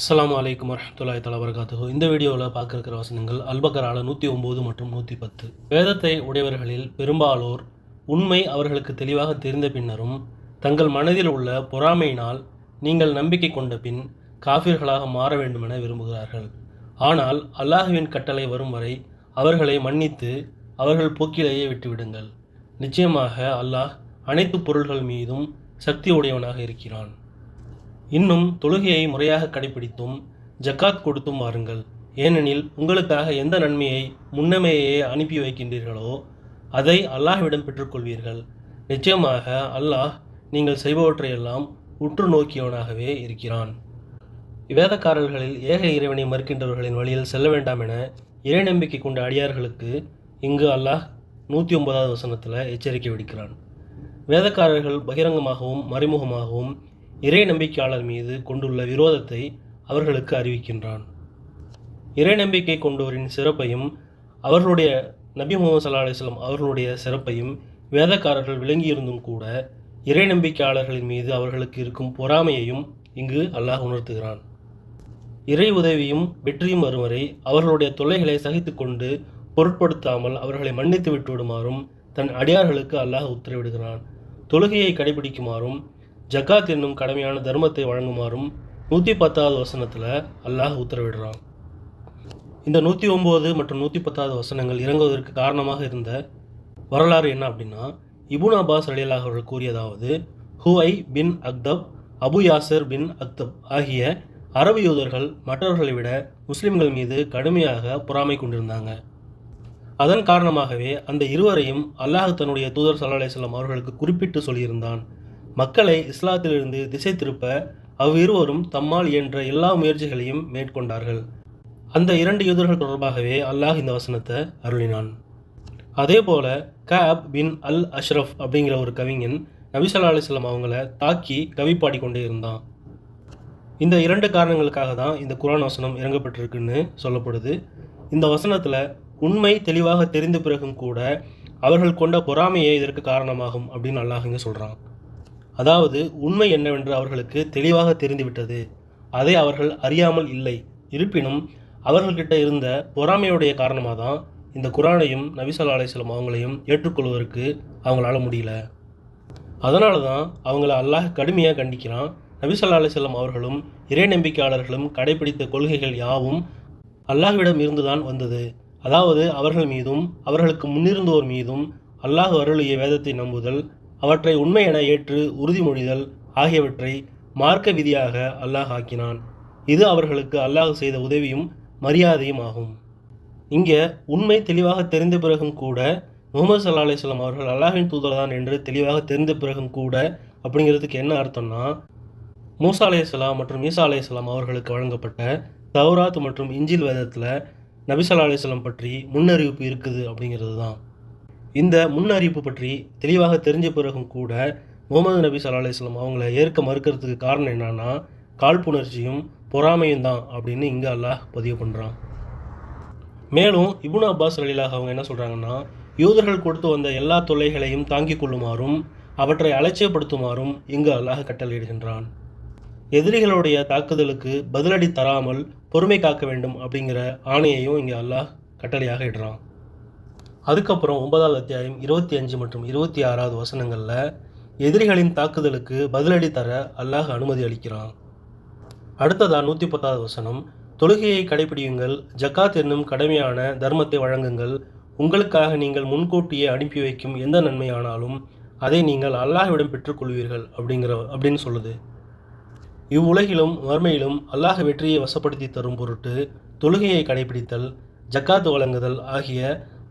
அஸ்லாம் அலைக்கும் வரமத்துல்லாய் தஆலா வரகாத்துஹு இந்த வீடியோவில் பார்க்கிருக்கிற வசனங்கள் அல்பக்கரால நூற்றி ஒம்பது மற்றும் நூற்றி பத்து. வேதத்தை உடையவர்களில் பெரும்பாலோர் உண்மை அவர்களுக்கு தெளிவாக தெரிந்த பின்னரும் தங்கள் மனதில் உள்ள பொறாமையினால் நீங்கள் நம்பிக்கை கொண்ட பின் காஃபிர்களாக மாற வேண்டுமென விரும்புகிறார்கள். ஆனால் அல்லாஹுவின் கட்டளை வரும் வரை அவர்களை மன்னித்து அவர்கள் போக்கிலேயே விட்டுவிடுங்கள். நிச்சயமாக அல்லாஹ் அனைத்து பொருள்கள் மீதும் சக்தி உடையவனாக இருக்கிறான். இன்னும் தொழுகையை முறையாக கடைபிடித்தும் ஜக்காத் கொடுத்தும் வாருங்கள். ஏனெனில் உங்களுக்காக எந்த நன்மையை முன்னமேயே அனுப்பி வைக்கின்றீர்களோ அதை அல்லாஹ்விடம் பெற்றுக்கொள்வீர்கள். நிச்சயமாக அல்லாஹ் நீங்கள் செய்பவற்றையெல்லாம் உற்று நோக்கியவனாகவே இருக்கிறான். வேதக்காரர்களில் ஏக இறைவனை மறுக்கின்றவர்களின் வழியில் செல்ல வேண்டாம் என இறை நம்பிக்கை கொண்ட அடியார்களுக்கு இங்கு அல்லாஹ் நூற்றி ஒன்பதாவது வசனத்தில் எச்சரிக்கை விடுக்கிறான். வேதக்காரர்கள் பகிரங்கமாகவும் மறைமுகமாகவும் இறை நம்பிக்கையாளர் மீது கொண்டுள்ள விரோதத்தை அவர்களுக்கு அறிவிக்கின்றான். இறை நம்பிக்கை கொண்டோரின் சிறப்பையும் அவர்களுடைய நபி முகமது சல்லா அலிஸ்லாம் அவர்களுடைய சிறப்பையும் வேதக்காரர்கள் விளங்கியிருந்தும் கூட இறை நம்பிக்கையாளர்களின் மீது அவர்களுக்கு இருக்கும் பொறாமையையும் இங்கு அல்லாஹ் உணர்த்துகிறான். இறை உதவியும் வெற்றியும் வரும் வரை அவர்களுடைய தொல்லைகளை சகித்துக்கொண்டு பொருட்படுத்தாமல் அவர்களை மன்னித்து விட்டு விடுமாறும் தன் அடியார்களுக்கு அல்லாஹ் உத்தரவிடுகிறான். தொழுகையை கடைபிடிக்குமாறும் ஜக்காத் என்னும் கடமையான தர்மத்தை வழங்குமாறும் நூற்றி பத்தாவது வசனத்தில் அல்லாஹ் உத்தரவிடுறான். இந்த நூற்றி ஒம்பது மற்றும் நூற்றி பத்தாவது வசனங்கள் இறங்குவதற்கு காரணமாக இருந்த வரலாறு என்ன அப்படின்னா இபுன் அப்பாஸ் அலியல்லாஹ் அவர்கள் கூறியதாவது ஹுஐ பின் அக்தப் அபு யாசர் பின் அக்தப் ஆகிய அரபு யூதர்கள் மற்றவர்களை விட முஸ்லிம்கள் மீது கடுமையாக பொறாமை கொண்டிருந்தாங்க. அதன் காரணமாகவே அந்த இருவரையும் அல்லாஹ் தன்னுடைய தூதர் சல்லா அலிஸ்லாம் அவர்களுக்கு குறிப்பிட்டு சொல்லியிருந்தான். மக்களை இஸ்லாத்திலிருந்து திசை திருப்ப அவ்விருவரும் தம்மால் இயன்ற எல்லா முயற்சிகளையும் மேற்கொண்டார்கள். அந்த இரண்டு யூதர்கள் தொடர்பாகவே அல்லாஹ் இந்த வசனத்தை அருளினான். அதே போல கஅப் பின் அல் அஷ்ரஃப் அப்படிங்கிற ஒரு கவிஞன் நபிசல்லா அலிஸ்லாம் அவங்கள தாக்கி கவி பாடிக்கொண்டே இருந்தான். இந்த இரண்டு காரணங்களுக்காக தான் இந்த குரான் வசனம் இறங்கப்பட்டிருக்குன்னு சொல்லப்படுது. இந்த வசனத்தில் உண்மை தெளிவாக தெரிந்த பிறகும் கூட அவர்கள் கொண்ட பொறாமையே இதற்கு காரணமாகும் அப்படின்னு அல்லாஹ் இங்கே சொல்கிறான் அதாவது உண்மை என்னவென்று அவர்களுக்கு தெளிவாக தெரிந்துவிட்டது. அதை அவர்கள் அறியாமல் இல்லை. இருப்பினும் அவர்கள்கிட்ட இருந்த பொறாமையுடைய காரணமாக தான் இந்த குரானையும் நபிசல்லா அலிஸ்லாம் அவங்களையும் ஏற்றுக்கொள்வதற்கு அவங்களால முடியல. அதனால தான் அவங்கள அல்லாஹ் கடுமையாக கண்டிக்கிறான். நபிசல்லா அலிஸ்லாம் அவர்களும் இறை நம்பிக்கையாளர்களும் கடைபிடித்த கொள்கைகள் யாவும் அல்லாஹ்விடம் இருந்துதான் வந்தது. அதாவது அவர்கள் மீதும் அவர்களுக்கு முன்னிருந்தோர் மீதும் அல்லாஹ் அருளிய வேதத்தை நம்புதல் அவற்றை உண்மை என ஏற்று உறுதிமொழிதல் ஆகியவற்றை மார்க்க விதியாக அல்லாஹ் ஆக்கினான். இது அவர்களுக்கு அல்லாஹ் செய்த உதவியும் மரியாதையும் ஆகும். இங்கே உண்மை தெளிவாக தெரிந்த பிறகும் கூட முகமது சல்லா அலிஸ்லாம் அவர்கள் அல்லாஹின் தூதர்தான் என்று தெளிவாக தெரிந்த பிறகும் கூட அப்படிங்கிறதுக்கு என்ன அர்த்தம்னா மூசா அலையாம் மற்றும் ஈசா அலையாம் அவர்களுக்கு வழங்கப்பட்ட தௌராத் மற்றும் இஞ்சில் வேதத்தில் நபிசல்லா அலிஸ்லாம் பற்றி முன்னறிவிப்பு இருக்குது அப்படிங்கிறது தான். இந்த முன்னறிவிப்பு பற்றி தெளிவாக தெரிஞ்ச பிறகும் கூட முகமது நபி சல்லா அலிஸ்லாம் அவங்கள ஏற்க மறுக்கிறதுக்கு காரணம் என்னன்னா காழ்ப்புணர்ச்சியும் பொறாமையும் தான் அப்படின்னு இங்கே அல்லாஹ் பதிவு பண்ணுறான் மேலும் இபுன் அப்பாஸ் அலிலாக அவங்க என்ன சொல்கிறாங்கன்னா யூதர்கள் கொடுத்து வந்த எல்லா தொல்லைகளையும் தாங்கிக் கொள்ளுமாறும் அவற்றை அலட்சியப்படுத்துமாறும் இங்கு அல்லாஹ் கட்டளையிடுகின்றான். எதிரிகளுடைய தாக்குதலுக்கு பதிலடி தராமல் பொறுமை காக்க வேண்டும் அப்படிங்கிற ஆணையையும் இங்கே அல்லாஹ் கட்டளையாக இடுறான். அதுக்கப்புறம் ஒன்பதாவது அத்தியாயம் இருபத்தி அஞ்சு மற்றும் இருபத்தி ஆறாவது வசனங்களில் எதிரிகளின் தாக்குதலுக்கு பதிலடி தர அல்லாஹ் அனுமதி அளிக்கிறான். அடுத்ததா நூற்றி பத்தாவது வசனம் தொழுகையை கடைபிடியுங்கள் ஜக்காத் என்னும் கடமையான தர்மத்தை வழங்குங்கள் உங்களுக்காக நீங்கள் முன்கூட்டியே அனுப்பி வைக்கும் எந்த நன்மையானாலும் அதை நீங்கள் அல்லாஹ்விடம் பெற்றுக்கொள்வீர்கள் அப்படிங்கிற அப்படின்னு சொல்லுது. இவ்வுலகிலும் மறுமையிலும் அல்லாஹ் வெற்றியை வசப்படுத்தி தரும் பொருட்டு தொழுகையை கடைபிடித்தல் ஜக்காத்து வழங்குதல் ஆகிய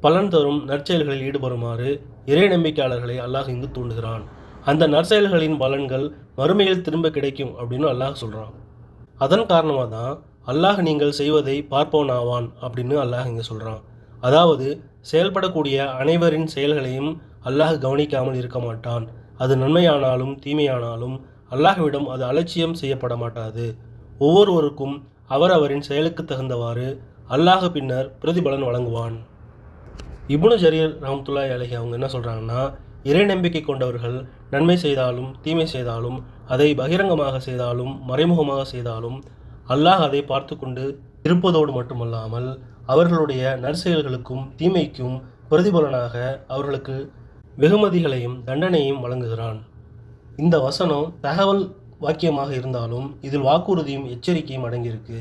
பலன் தரும் நற்செயல்களில் ஈடுபடுமாறு இறை நம்பிக்கையாளர்களை அல்லாஹ் இங்கு தூண்டுகிறான். அந்த நற்செயல்களின் பலன்கள் மறுமையில் திரும்ப கிடைக்கும் அப்படின்னு அல்லாஹ் சொல்கிறான் அதன் காரணமாக தான் அல்லாஹ் நீங்கள் செய்வதை பார்ப்போன் ஆவான் அப்படின்னு அல்லாஹ் இங்கே சொல்கிறான் அதாவது செயல்படக்கூடிய அனைவரின் செயல்களையும் அல்லாஹ் கவனிக்காமல் இருக்க மாட்டான். அது நன்மையானாலும் தீமையானாலும் அல்லாஹ்விடம் அது அலட்சியம் செய்யப்பட மாட்டாது. ஒவ்வொருவருக்கும் அவரவரின் செயலுக்கு தகுந்தவாறு அல்லாஹ் பின்னர் பிரதிபலன் வழங்குவான். இப்னு ஜரீர் ராம்துல்லாய் அலஹி அவங்க என்ன சொல்கிறாங்கன்னா இறை நம்பிக்கை கொண்டவர்கள் நன்மை செய்தாலும் தீமை செய்தாலும் அதை பகிரங்கமாக செய்தாலும் மறைமுகமாக செய்தாலும் அல்லாஹ் அதை பார்த்து கொண்டு இருப்பதோடு மட்டுமல்லாமல் அவர்களுடைய நற்செயல்களுக்கும் தீமைக்கும் பிரதிபலனாக அவர்களுக்கு வெகுமதிகளையும் தண்டனையும் வழங்குகிறான். இந்த வசனம் தகவல் வாக்கியமாக இருந்தாலும் இதில் வாக்குறுதியும் எச்சரிக்கையும் அடங்கியிருக்கு.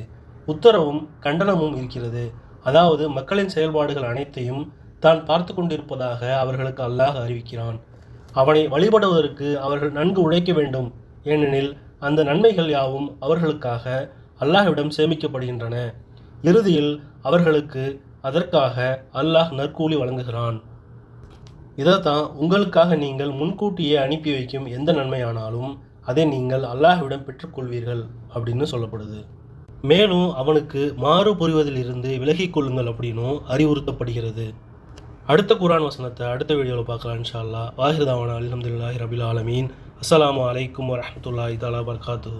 உத்தரவும் கண்டனமும் இருக்கிறது. அதாவது மக்களின் செயல்பாடுகள் அனைத்தையும் தான் பார்த்து கொண்டிருப்பதாக அவர்களுக்கு அல்லாஹ் அறிவிக்கிறான். அவனை வழிபடுவதற்கு அவர்கள் நன்கு உழைக்க வேண்டும். ஏனெனில் அந்த நன்மைகள் யாவும் அவர்களுக்காக அல்லாஹ்விடம் சேமிக்கப்படுகின்றன. இறுதியில் அவர்களுக்கு அதற்காக அல்லாஹ் நற்கூலி வழங்குகிறான். இதைத்தான் உங்களுக்காக நீங்கள் முன்கூட்டியே அனுப்பி வைக்கும் எந்த நன்மையானாலும் அதை நீங்கள் அல்லாஹ்விடம் பெற்றுக்கொள்வீர்கள் அப்படின்னு சொல்லப்படுது. மேலும் அவனுக்கு மாறு புரிவதிலிருந்து விலகிக் கொள்ளுங்கள் அப்படின்னும் அறிவுறுத்தப்படுகிறது. அடுத்த குரான் வசனத்தை அடுத்த வீடியோவில் பார்க்கலாம் இன்ஷா வாஹிர்தாவான அலமதுல்லாஹி ரபில் ஆலமீன். அஸ்லாம் வலைக்கம் வரஹ்மத்துல்லாஹி தஆலா பர்காத்து